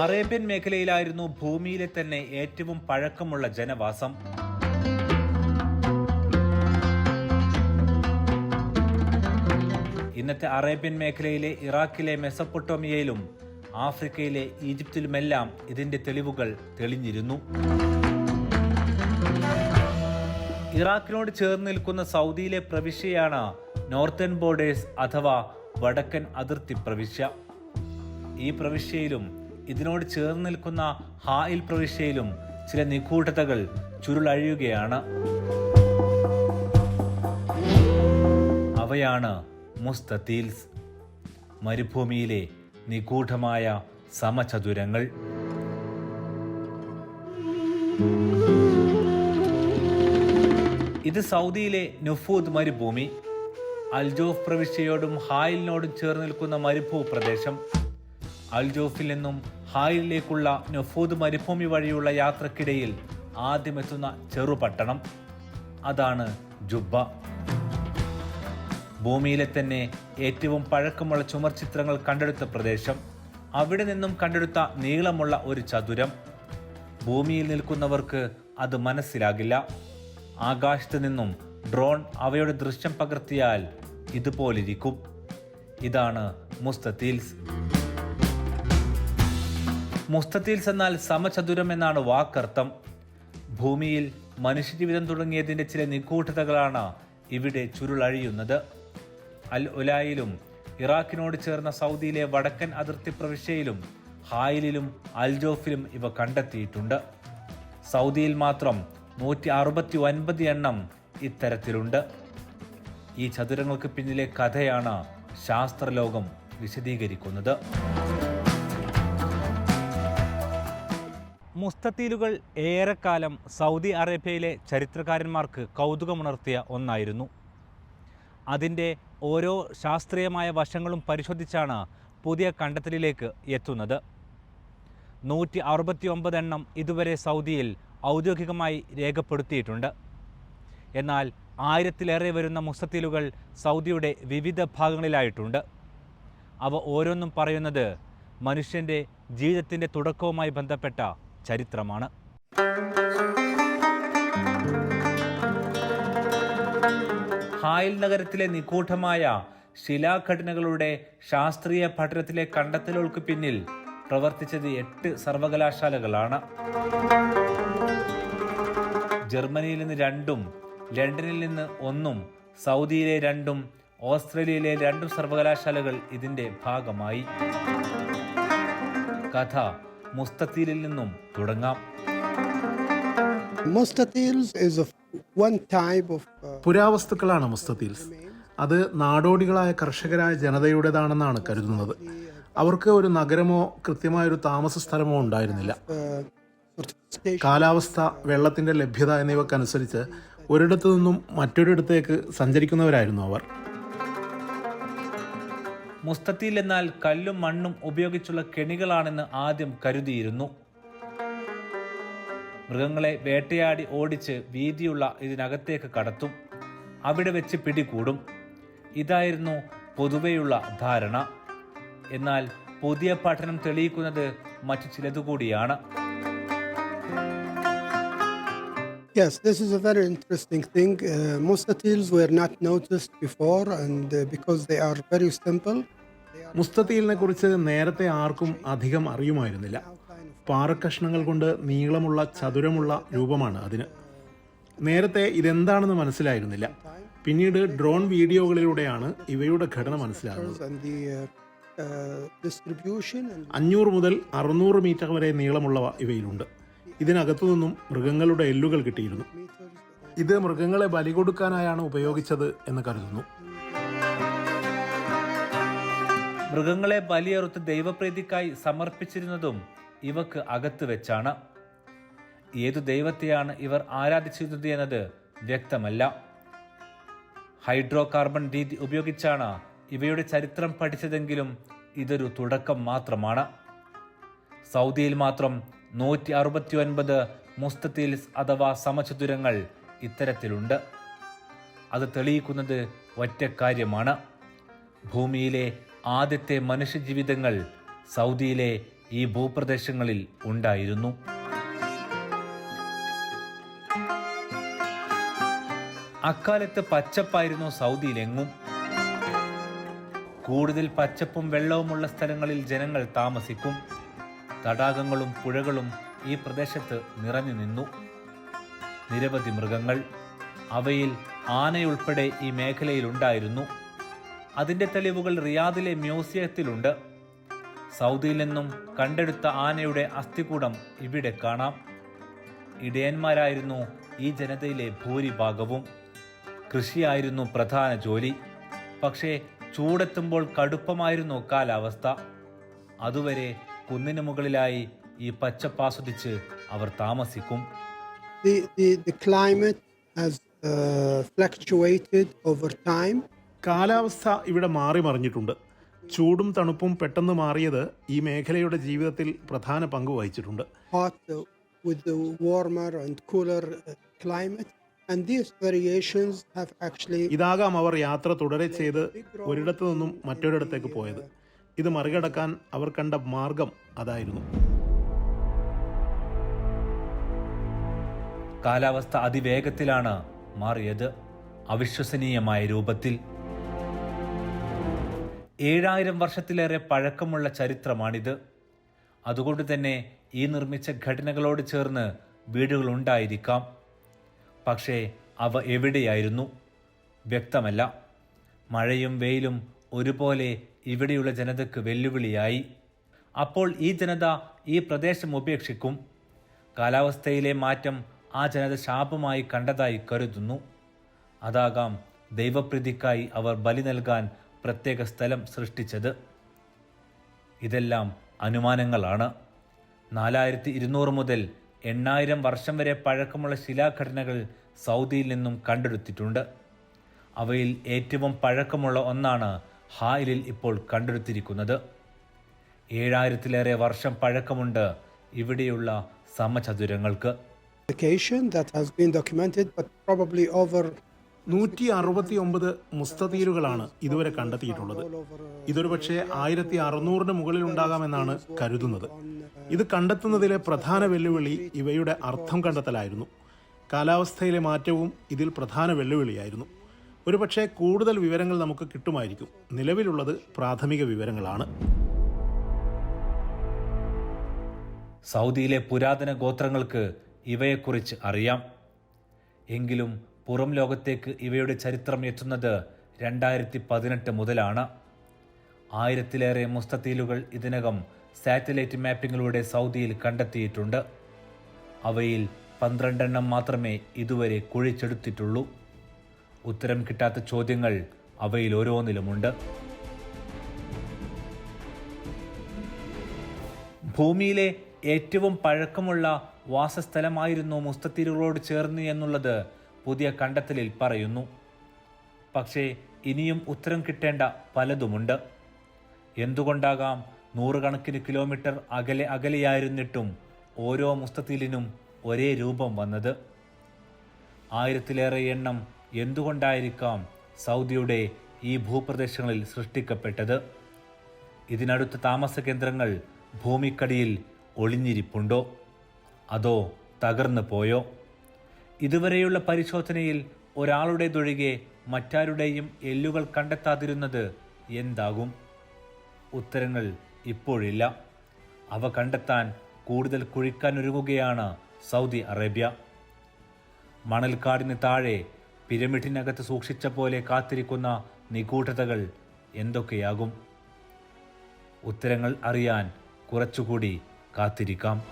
Arabian മേഖലയിലായിരുന്നു ഭൂമിയിലെ തന്നെ ഏറ്റവും പഴക്കമുള്ള ജനവാസം. ഇന്നത്തെ അറേബ്യൻ മേഖലയിലെ ഇറാഖിലെ മെസപ്പൊട്ടോമിയയിലും ആഫ്രിക്കയിലെ ഈജിപ്തിലുമെല്ലാം ഇതിന്റെ തെളിവുകൾ തെളിഞ്ഞിരുന്നു. ഇറാഖിനോട് ചേർന്ന് നിൽക്കുന്ന സൗദിയിലെ പ്രവിശ്യയാണ് നോർത്തേൺ ബോർഡേഴ്സ് അഥവാ വടക്കൻ അതിർത്തി പ്രവിശ്യ. ഈ പ്രവിശ്യയിലും ഇതിനോട് ചേർന്ന് നിൽക്കുന്ന ഹായിൽ പ്രവിശ്യയിലും ചില നിഗൂഢതകൾ ചുരുളഴിയുകയാണ്. അവയാണ് മുസ്തീൽസ് മരുഭൂമിയിലെ നിഗൂഢമായ സമചതുരങ്ങൾ. ഇത് സൗദിയിലെ നുഫൂദ് മരുഭൂമി അൽജോഫ് പ്രവിശ്യയോടും ഹായിലിനോടും ചേർന്ന് നിൽക്കുന്ന മരുഭൂ പ്രദേശം അൽജോഫിൽ നിന്നും ഹായിലിലേക്കുള്ള നൊഫൂദ് മരുഭൂമി വഴിയുള്ള യാത്രക്കിടയിൽ ആദ്യമെത്തുന്ന ചെറുപട്ടണം അതാണ് ജുബ്ബ. ഭൂമിയിലെ തന്നെ ഏറ്റവും പഴക്കമുള്ള ചുമർ ചിത്രങ്ങൾ കണ്ടെടുത്ത പ്രദേശം. അവിടെ നിന്നും കണ്ടെടുത്ത നീളമുള്ള ഒരു ചതുരം. ഭൂമിയിൽ നിൽക്കുന്നവർക്ക് അത് മനസ്സിലാകില്ല. ആകാശത്ത് നിന്നും ഡ്രോൺ അവയുടെ ദൃശ്യം പകർത്തിയാൽ ഇതുപോലിരിക്കും. ഇതാണ് മുസ്തീൽസ് മുസ്തീൽസ് എന്നാൽ സമചതുരം എന്നാണ് വാക്കർത്ഥം. ഭൂമിയിൽ മനുഷ്യജീവിതം തുടങ്ങിയതിന്റെ ചില നിഗൂഢതകളാണ് ഇവിടെ ചുരുളഴിയുന്നത്. അൽ ഉലായിലും ഇറാഖിനോട് ചേർന്ന സൗദിയിലെ വടക്കൻ അതിർത്തി പ്രവിശ്യയിലും ഹായിലിലും അൽജോഫിലും ഇവ കണ്ടെത്തിയിട്ടുണ്ട്. സൗദിയിൽ മാത്രം നൂറ്റി അറുപത്തി ഒൻപത് എണ്ണം ഇത്തരത്തിലുണ്ട്. ഈ ചതുരങ്ങൾക്ക് പിന്നിലെ കഥയാണ് ശാസ്ത്രലോകം വിശദീകരിക്കുന്നത്. മുസ്തത്തീലുകൾ ഏറെക്കാലം സൗദി അറേബ്യയിലെ ചരിത്രകാരന്മാർക്ക് കൗതുകമുണർത്തിയ ഒന്നായിരുന്നു. അതിന്റെ ഓരോ ശാസ്ത്രീയമായ വശങ്ങളും പരിശോധിച്ചാണ് പുതിയ കണ്ടെത്തലിലേക്ക് എത്തുന്നത്. നൂറ്റി അറുപത്തി ഒമ്പത് എണ്ണം ഇതുവരെ സൗദിയിൽ ഔദ്യോഗികമായി രേഖപ്പെടുത്തിയിട്ടുണ്ട്. എന്നാൽ ആയിരത്തിലേറെ വരുന്ന മുസ്തത്തീലുകൾ സൗദിയുടെ വിവിധ ഭാഗങ്ങളിലായിട്ടുണ്ട്. അവ ഓരോന്നും പറയുന്നത് മനുഷ്യന്റെ ജീവിതത്തിന്റെ തുടക്കവുമായി ബന്ധപ്പെട്ട ചരിത്രമാണ്. ഹായൽ നഗരത്തിലെ നിഗൂഢമായ ശിലാഘടനകളുടെ ശാസ്ത്രീയ പഠനത്തിലെ കണ്ടെത്തലുകൾക്ക് പിന്നിൽ പ്രവർത്തിച്ചത് എട്ട് സർവകലാശാലകളാണ്. ജർമ്മനിയിൽ നിന്ന് രണ്ടും ലണ്ടനിൽ നിന്ന് ഒന്നും സൗദിയിലെ രണ്ടും ഓസ്ട്രേലിയയിലെ രണ്ടും സർവകലാശാലകൾ ഇതിന്റെ ഭാഗമായി. കഥ മുസ്തത്തീലിൽ നിന്നും തുടങ്ങാം. uh, പുരാവസ്തുക്കളാണ് മുസ്തീൽസ് അത് നാടോടികളായ കർഷകരായ ജനതയുടേതാണെന്നാണ് കരുതുന്നത്. അവർക്ക് ഒരു നഗരമോ കൃത്യമായൊരു താമസ സ്ഥലമോ ഉണ്ടായിരുന്നില്ല. കാലാവസ്ഥ വെള്ളത്തിന്റെ ലഭ്യത എന്നിവക്കനുസരിച്ച് ഒരിടത്തു നിന്നും മറ്റൊരിടത്തേക്ക് സഞ്ചരിക്കുന്നവരായിരുന്നു അവർ. മുസ്തത്തീൽ എന്നാൽ കല്ലും മണ്ണും ഉപയോഗിച്ചുള്ള കെണികളാണെന്ന് ആദ്യം കരുതിയിരുന്നു. മൃഗങ്ങളെ വേട്ടയാടി ഓടിച്ച് വീതിയുള്ള ഇതിനകത്തേക്ക് കടത്തും. അവിടെ വെച്ച് പിടികൂടും. ഇതായിരുന്നു പൊതുവെയുള്ള ധാരണ. എന്നാൽ പുതിയ പഠനം തെളിയിക്കുന്നത് മറ്റു ചിലതുകൂടിയാണ്. Yes, this is a very interesting thing. Uh, mustatils were not noticed before, and uh, because they are very simple, മുസ്തീലിനെ കുറിച്ച് നേരത്തെ ആർക്കും അധികം അറിയുമായിരുന്നില്ല. പാറക്കഷ്ണങ്ങൾ കൊണ്ട് നീളമുള്ള ചതുരമുള്ള രൂപമാണ് അതിന്. നേരത്തെ ഇതെന്താണെന്ന് മനസ്സിലായിരുന്നില്ല. പിന്നീട് ഡ്രോൺ വീഡിയോകളിലൂടെയാണ് ഇവയുടെ ഘടന മനസ്സിലാകുന്നത്. Uh, uh, അഞ്ഞൂറ് മുതൽ അറുന്നൂറ് മീറ്റർ വരെ നീളമുള്ളവ ഇവയിലുണ്ട്. ഇതിനകത്തു നിന്നും മൃഗങ്ങളുടെ എല്ലുകൾ കിട്ടിയിരുന്നു. ഇത് മൃഗങ്ങളെ ബലി കൊടുക്കാനായാണ് ഉപയോഗിച്ചത് എന്ന് കരുതുന്നു. മൃഗങ്ങളെ ബലിയറുത്ത് ദൈവപ്രീതിക്കായി സമർപ്പിച്ചിരുന്നതും ഇവക്ക് അകത്ത് വെച്ചാണ്. ഏതു ദൈവത്തെയാണ് ഇവർ ആരാധിച്ചിരുന്നത് എന്നത് വ്യക്തമല്ല. ഹൈഡ്രോ കാർബൺ രീതി ഉപയോഗിച്ചാണ് ഇവയുടെ ചരിത്രം പഠിച്ചതെങ്കിലും ഇതൊരു തുടക്കം മാത്രമാണ്. സൗദിയിൽ മാത്രം നൂറ്റി അറുപത്തി ഒൻപത് മുസ്തീൽസ് അഥവാ സമചതുരങ്ങൾ ഇത്തരത്തിലുണ്ട്. അത് തെളിയിക്കുന്നത് ഒറ്റ കാര്യമാണ്. ഭൂമിയിലെ ആദ്യത്തെ മനുഷ്യജീവിതങ്ങൾ സൗദിയിലെ ഈ ഭൂപ്രദേശങ്ങളിൽ ഉണ്ടായിരുന്നു. അക്കാലത്ത് പച്ചപ്പായിരുന്നു സൗദിയിലെങ്ങും. കൂടുതൽ പച്ചപ്പും വെള്ളവുമുള്ള സ്ഥലങ്ങളിൽ ജനങ്ങൾ താമസിക്കും. തടാകങ്ങളും പുഴകളും ഈ പ്രദേശത്ത് നിറഞ്ഞു നിന്നു. നിരവധി മൃഗങ്ങൾ അവയിൽ ആനയുൾപ്പെടെ ഈ മേഖലയിലുണ്ടായിരുന്നു അതിന്റെ തെളിവുകൾ റിയാദിലെ മ്യൂസിയത്തിലുണ്ട്. സൗദിയിൽ നിന്നും കണ്ടെടുത്ത ആനയുടെ അസ്ഥികൂടം ഇവിടെ കാണാം. ഇടയന്മാരായിരുന്നു ഈ ജനതയിലെ ഭൂരിഭാഗവും. കൃഷിയായിരുന്നു പ്രധാന ജോലി. പക്ഷേ ചൂടെത്തുമ്പോൾ കടുപ്പമായിരുന്നു കാലാവസ്ഥ. അതുവരെ കുന്നിനു മുകളിലായി ഈ പച്ചപ്പാസ്വദിച്ച് അവർ താമസിക്കും The, the, the climate has uh, fluctuated over time. കാലാവസ്ഥ ഇവിടെ മാറി മറിഞ്ഞിട്ടുണ്ട് ചൂടും തണുപ്പും പെട്ടെന്ന് മാറിയത് ഈ മേഖലയുടെ ജീവിതത്തിൽ പ്രധാന പങ്ക് വഹിച്ചിട്ടുണ്ട് hot uh, with the warmer and cooler uh, climate. And these variations have actually ഇതാകാം അവർ യാത്ര തുടരെ ചെയ്ത് ഒരിടത്തു നിന്നും മറ്റൊരിടത്തേക്ക് പോയത് ഇത് മറികടക്കാൻ അവർ കണ്ട മാർഗം അതായിരുന്നു. കാലാവസ്ഥ അതിവേഗത്തിലാണ് മാറിയത്. അവിശ്വസനീയമായ രൂപത്തിൽ. ഏഴായിരം വർഷത്തിലേറെ പഴക്കമുള്ള ചരിത്രമാണിത്. അതുകൊണ്ട് തന്നെ ഈ നിർമ്മിച്ച ഘടനകളോട് ചേർന്ന് വീടുകൾ ഉണ്ടായിരിക്കാം. പക്ഷേ അവ എവിടെയായിരുന്നു? വ്യക്തമല്ല. മഴയും വെയിലും ഒരുപോലെ ഇവിടെയുള്ള ജനതയ്ക്ക് വെല്ലുവിളിയായി. അപ്പോൾ ഈ ജനത ഈ പ്രദേശം ഉപേക്ഷിക്കും. കാലാവസ്ഥയിലെ മാറ്റം ആ ജനത ശാപമായി കണ്ടതായി കരുതുന്നു. അതാകാം ദൈവപ്രീതിക്കായി അവർ ബലി നൽകാൻ പ്രത്യേക സ്ഥലം സൃഷ്ടിച്ചത്. ഇതെല്ലാം അനുമാനങ്ങളാണ്. നാലായിരത്തി ഇരുന്നൂറ് മുതൽ എണ്ണായിരം വർഷം വരെ പഴക്കമുള്ള ശിലാഘടനകൾ സൗദിയിൽ നിന്നും കണ്ടെടുത്തിട്ടുണ്ട്. അവയിൽ ഏറ്റവും പഴക്കമുള്ള ഒന്നാണ് ഹായിലിൽ ഇപ്പോൾ കണ്ടെടുത്തിരിക്കുന്നത്. ഏഴായിരത്തിലേറെ വർഷം പഴക്കമുണ്ട് ഇവിടെയുള്ള സമചതുരങ്ങൾക്ക്. നൂറ്റി അറുപത്തി ഒമ്പത് മുസ്തതീരുകളാണ് ഇതുവരെ കണ്ടെത്തിയിട്ടുള്ളത്. ഇതൊരു പക്ഷേ ആയിരത്തി അറുന്നൂറിന് മുകളിൽ ഉണ്ടാകാമെന്നാണ് കരുതുന്നത്. ഇത് കണ്ടെത്തുന്നതിലെ പ്രധാന വെല്ലുവിളി ഇവയുടെ അർത്ഥം കണ്ടെത്തലായിരുന്നു. കാലാവസ്ഥയിലെ മാറ്റവും ഇതിൽ പ്രധാന വെല്ലുവിളിയായിരുന്നു. ഒരുപക്ഷെ കൂടുതൽ വിവരങ്ങൾ നമുക്ക് കിട്ടുമായിരിക്കും. നിലവിലുള്ളത് പ്രാഥമിക വിവരങ്ങളാണ്. സൗദിയിലെ പുരാതന ഗോത്രങ്ങൾക്ക് ഇവയെക്കുറിച്ച് അറിയാം. എങ്കിലും പുറം ലോകത്തേക്ക് ഇവയുടെ ചരിത്രം എത്തുന്നത് രണ്ടായിരത്തി പതിനെട്ട് മുതലാണ്. ആയിരത്തിലേറെ മുസ്തത്തീലുകൾ ഇതിനകം സാറ്റലൈറ്റ് മാപ്പിങ്ങിലൂടെ സൗദിയിൽ കണ്ടെത്തിയിട്ടുണ്ട്. അവയിൽ പന്ത്രണ്ടെണ്ണം മാത്രമേ ഇതുവരെ കുഴിച്ചെടുത്തിട്ടുള്ളൂ. ഉത്തരം കിട്ടാത്ത ചോദ്യങ്ങൾ അവയിൽ ഓരോന്നിലുമുണ്ട്. ഭൂമിയിലെ ഏറ്റവും പഴക്കമുള്ള വാസസ്ഥലമായിരുന്നു മുസ്തത്തീരുകളോട് ചേർന്ന് എന്നുള്ളത് പുതിയ കണ്ടെത്തലിൽ പറയുന്നു. പക്ഷേ ഇനിയും ഉത്തരം കിട്ടേണ്ട പലതുമുണ്ട്. എന്തുകൊണ്ടാകാം നൂറുകണക്കിന് കിലോമീറ്റർ അകലെ അകലെയായിരുന്നിട്ടും ഓരോ മുസ്തത്തീലിനും ഒരേ രൂപം വന്നത്? ആയിരത്തിലേറെ എണ്ണം എന്തുകൊണ്ടായിരിക്കാം സൗദിയുടെ ഈ ഭൂപ്രദേശങ്ങളിൽ സൃഷ്ടിക്കപ്പെട്ടത്? ഇതിനടുത്ത താമസ കേന്ദ്രങ്ങൾ ഭൂമിക്കടിയിൽ ഒളിഞ്ഞിരിപ്പുണ്ടോ? അതോ തകർന്നു പോയോ? ഇതുവരെയുള്ള പരിശോധനയിൽ ഒരാളുടേതൊഴികെ മറ്റാരുടെയും എല്ലുകൾ കണ്ടെത്താതിരുന്നത് എന്താകും? ഉത്തരങ്ങൾ ഇപ്പോഴില്ല. അവ കണ്ടെത്താൻ കൂടുതൽ കുഴിക്കാനൊരുങ്ങുകയാണ് സൗദി അറേബ്യ. മണൽക്കാടിന് താഴെ പിരമിഡിനകത്ത് സൂക്ഷിച്ച പോലെ കാത്തിരിക്കുന്ന നിഗൂഢതകൾ എന്തൊക്കെയാകും? ഉത്തരങ്ങൾ അറിയാൻ കുറച്ചുകൂടി കാത്തിരിക്കാം.